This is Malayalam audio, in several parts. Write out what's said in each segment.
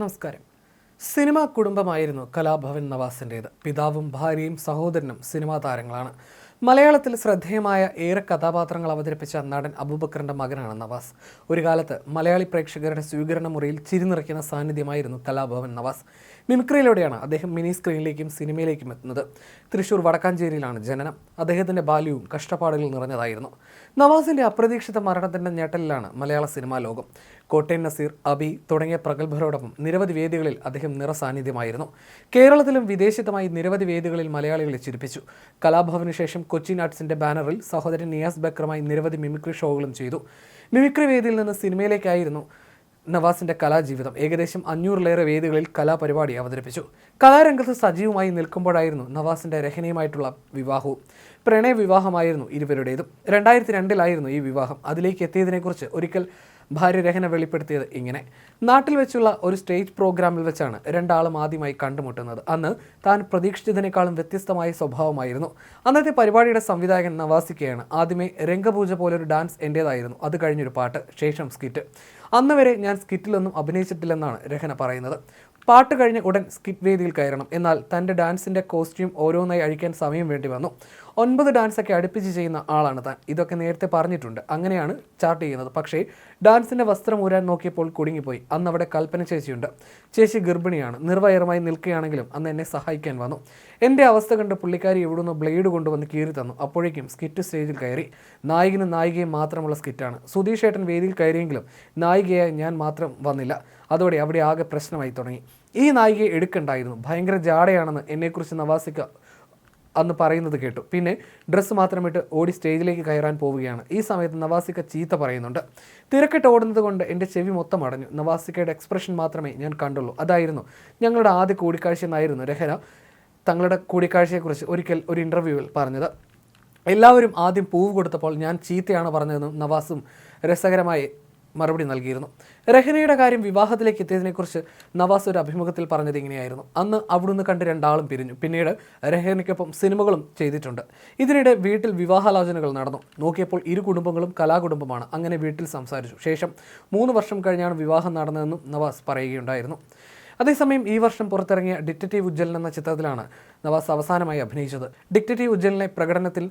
നമസ്കാരം. സിനിമാ കുടുംബമായിരുന്നു കലാഭവൻ നവാസിന്റേത് പിതാവും ഭാര്യയും സഹോദരനും സിനിമാ താരങ്ങളാണ്. മലയാളത്തിൽ ശ്രദ്ധേയമായ ഏറെ കഥാപാത്രങ്ങൾ അവതരിപ്പിച്ച നടൻ അബൂബക്കറിന്റെ മകനാണ് നവാസ്. ഒരു കാലത്ത് മലയാളി പ്രേക്ഷകരുടെ സ്വീകരണ മുറിയിൽ ചിരിനിറയ്ക്കുന്ന സാന്നിധ്യമായിരുന്നു കലാഭവൻ നവാസ്. മിമിക്രിയിലൂടെയാണ് അദ്ദേഹം മിനി സ്ക്രീനിലേക്കും സിനിമയിലേക്കും എത്തുന്നത്. തൃശൂർ വടക്കാഞ്ചേരിയിലാണ് ജനനം. അദ്ദേഹത്തിന്റെ ബാല്യവും കഷ്ടപ്പാടുകൾ നിറഞ്ഞതായിരുന്നു. നവാസിന്റെ അപ്രതീക്ഷിത മരണത്തിന്റെ ഞെട്ടലിലാണ് മലയാള സിനിമാ ലോകം. കോട്ടയം നസീർ അബി തുടങ്ങിയ പ്രഗത്ഭരോടൊപ്പം നിരവധി വേദികളിൽ അദ്ദേഹം നിറസാന്നിധ്യമായിരുന്നു. കേരളത്തിലും വിദേശത്തുമായി നിരവധി വേദികളിൽ മലയാളികളെ ചിരിപ്പിച്ചു. കലാഭവന് ശേഷം കൊച്ചിൻ ആർട്സിന്റെ ബാനറിൽ സഹോദരൻ നിയാസ് ബക്രമായി നിരവധി മിമിക്രി ഷോകളും ചെയ്തു. മിമിക്രി വേദിയിൽ നിന്ന് സിനിമയിലേക്കായിരുന്നു നവാസിന്റെ കലാജീവിതം ഏകദേശം അഞ്ഞൂറിലേറെ വേദികളിൽ കലാപരിപാടി അവതരിപ്പിച്ചു. കലാരംഗത്ത് സജീവമായി നിൽക്കുമ്പോഴായിരുന്നു നവാസിന്റെ രഹനയുമായിട്ടുള്ള വിവാഹവും. പ്രണയ വിവാഹമായിരുന്നു ഇരുവരുടേതും. രണ്ടായിരത്തി രണ്ടിലായിരുന്നു ഈ വിവാഹം. അതിലേക്ക് എത്തിയതിനെക്കുറിച്ച് ഒരിക്കൽ ഭാര്യ രഹന വെളിപ്പെടുത്തിയത് ഇങ്ങനെ. നാട്ടിൽ വെച്ചുള്ള ഒരു സ്റ്റേജ് പ്രോഗ്രാമിൽ വെച്ചാണ് രണ്ടാളും ആദ്യമായി കണ്ടുമുട്ടുന്നത്. അന്ന് താൻ പ്രതീക്ഷിച്ചതിനേക്കാളും വ്യത്യസ്തമായ സ്വഭാവമായിരുന്നു. അന്നത്തെ പരിപാടിയുടെ സംവിധായകൻ നവാസിക്കയാണ് ആദ്യമേ രംഗപൂജ പോലൊരു ഡാൻസ് എന്റേതായിരുന്നു അത് കഴിഞ്ഞൊരു പാട്ട് ശേഷം സ്കിറ്റ്. അന്ന് വരെ ഞാൻ സ്കിറ്റിലൊന്നും അഭിനയിച്ചിട്ടില്ലെന്നാണ് രഹന പറയുന്നത്. പാട്ട് കഴിഞ്ഞ് ഉടൻ സ്കിറ്റ് വേദിയിൽ കയറണം. എന്നാൽ തന്റെ ഡാൻസിന്റെ കോസ്റ്റ്യൂം ഓരോന്നായി അഴിക്കാൻ സമയം വേണ്ടി വന്നു. ഒൻപത് ഡാൻസൊക്കെ അടുപ്പിച്ച് ചെയ്യുന്ന ആളാണ് താൻ. ഇതൊക്കെ നേരത്തെ പറഞ്ഞിട്ടുണ്ട്. അങ്ങനെയാണ് ചാർട്ട് ചെയ്യുന്നത്. പക്ഷേ ഡാൻസിന്റെ വസ്ത്രം ഊരാൻ നോക്കിയപ്പോൾ കുടുങ്ങിപ്പോയി. അന്ന് അവിടെ കൽപ്പന ചേച്ചിയുണ്ട്. ചേച്ചി ഗർഭിണിയാണ്. നിർവയറുമായി നിൽക്കുകയാണെങ്കിലും അന്ന് എന്നെ സഹായിക്കാൻ വന്നു. എന്റെ അവസ്ഥ കണ്ട് പുള്ളിക്കാരി ഇവിടുന്ന് ബ്ലേഡ് കൊണ്ടുവന്ന് കീറി തന്നു. അപ്പോഴേക്കും സ്കിറ്റ് സ്റ്റേജിൽ കയറി. നായകനും നായികയും മാത്രമുള്ള സ്കിറ്റാണ്. സുധീഷ് ഏട്ടൻ വേദിയിൽ കയറിയെങ്കിലും നായികയായി ഞാൻ മാത്രം വന്നില്ല. അതോടെ അവിടെ ആകെ പ്രശ്നമായി തുടങ്ങി. ഈ നായികയെ എടുക്കണ്ടായിരുന്നു. ഭയങ്കര ജാടയാണെന്ന് എന്നെക്കുറിച്ച് നവാസിക്ക അന്ന് പറയുന്നത് കേട്ടു. പിന്നെ ഡ്രസ്സ് മാത്രമിട്ട് ഓടി സ്റ്റേജിലേക്ക് കയറാൻ പോവുകയാണ്. ഈ സമയത്ത് നവാസിക്ക ചീത്ത പറയുന്നുണ്ട്. തിരക്കിട്ട് ഓടുന്നത് കൊണ്ട് എന്റെ ചെവി മൊത്തം അടഞ്ഞു. നവാസിക്കയുടെ എക്സ്പ്രഷൻ മാത്രമേ ഞാൻ കണ്ടുള്ളൂ. അതായിരുന്നു ഞങ്ങളുടെ ആദ്യ കൂടിക്കാഴ്ച എന്നായിരുന്നു രഹന തങ്ങളുടെ കൂടിക്കാഴ്ചയെക്കുറിച്ച് ഒരിക്കൽ ഒരു ഇന്റർവ്യൂവിൽ പറഞ്ഞത്. എല്ലാവരും ആദ്യം പൂവ് കൊടുത്തപ്പോൾ ഞാൻ ചീത്തയാണ് പറഞ്ഞതെന്നും നവാസും രസകരമായി മറുപടി നൽകിയിരുന്നു. രഹനയുടെ കാര്യം വിവാഹത്തിലേക്ക് എത്തിയതിനെക്കുറിച്ച് നവാസ് ഒരു അഭിമുഖത്തിൽ പറഞ്ഞത് ഇങ്ങനെയായിരുന്നു. അന്ന് അവിടുന്ന് കണ്ട് രണ്ടാളും പിരിഞ്ഞു. പിന്നീട് രഹനയ്ക്കൊപ്പം സിനിമകളും ചെയ്തിട്ടുണ്ട്. ഇതിനിടെ വീട്ടിൽ വിവാഹാലോചനകൾ നടന്നു. നോക്കിയപ്പോൾ ഇരു കുടുംബങ്ങളും കലാകുടുംബമാണ്. അങ്ങനെ വീട്ടിൽ സംസാരിച്ചു. ശേഷം മൂന്ന് വർഷം കഴിഞ്ഞാണ് വിവാഹം നടന്നതെന്നും നവാസ് പറയുകയുണ്ടായിരുന്നു. അതേസമയം ഈ വർഷം പുറത്തിറങ്ങിയ ഡിറ്റക്റ്റീവ് ഉജ്ജലൻ എന്ന ചിത്രത്തിലാണ് നവാസ് അവസാനമായി അഭിനയിച്ചത്. ഡിറ്റക്റ്റീവ് ഉജ്ജലിനെ പ്രകടനത്തിൽ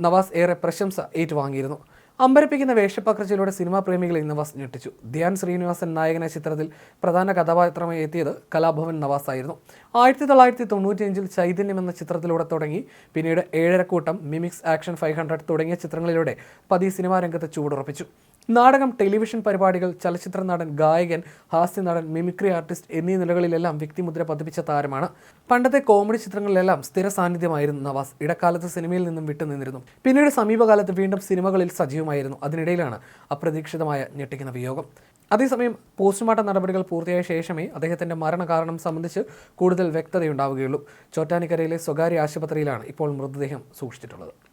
നവാസ് ഏറെ പ്രശംസ ഏറ്റുവാങ്ങിയിരുന്നു. അമ്പരപ്പിക്കുന്ന വേഷപ്പകർച്ചയിലൂടെ സിനിമാ പ്രേമികൾ ഇന്ന് വസ് ഞെട്ടിച്ചു. ധ്യാൻ ശ്രീനിവാസൻ നായകനെ ചിത്രത്തിൽ പ്രധാന കഥാപാത്രമായി എത്തിയത് കലാഭവൻ നവാസ് ആയിരുന്നു ആയിരത്തി തൊള്ളായിരത്തി തൊണ്ണൂറ്റിയഞ്ചിൽ ചൈതന്യം എന്ന ചിത്രത്തിലൂടെ തുടങ്ങി പിന്നീട് Ezharakoottam mimics action five hundred തുടങ്ങിയ ചിത്രങ്ങളിലൂടെ പതി സിനിമാ രംഗത്ത് ചൂടുറപ്പിച്ചു നാടകം ടെലിവിഷൻ പരിപാടികൾ ചലച്ചിത്ര നടൻ ഗായകൻ ഹാസ്യ നടൻ മിമിക്രി ആർട്ടിസ്റ്റ് എന്നീ നിലകളിലെല്ലാം വ്യക്തിമുദ്ര പതിപ്പിച്ച താരമാണ്. പണ്ടത്തെ കോമഡി ചിത്രങ്ങളിലെല്ലാം സ്ഥിര സാന്നിധ്യമായിരുന്നു നവാസ്. ഇടക്കാലത്ത് സിനിമയിൽ നിന്നും വിട്ടുനിന്നിരുന്നു പിന്നീട് സമീപകാലത്ത് വീണ്ടും സിനിമകളിൽ സജീവമായിരുന്നു. അതിനിടയിലാണ് അപ്രതീക്ഷിതമായ ഞെട്ടിക്കുന്ന വിയോഗം. അതേസമയം പോസ്റ്റ്മോർട്ടം നടപടികൾ പൂർത്തിയായ ശേഷമേ അദ്ദേഹത്തിന്റെ മരണകാരണം സംബന്ധിച്ച് കൂടുതൽ വ്യക്തതയുണ്ടാവുകയുള്ളൂ. ചോറ്റാനിക്കരയിലെ സ്വകാര്യ ആശുപത്രിയിലാണ് ഇപ്പോൾ മൃതദേഹം സൂക്ഷിച്ചിട്ടുള്ളത്.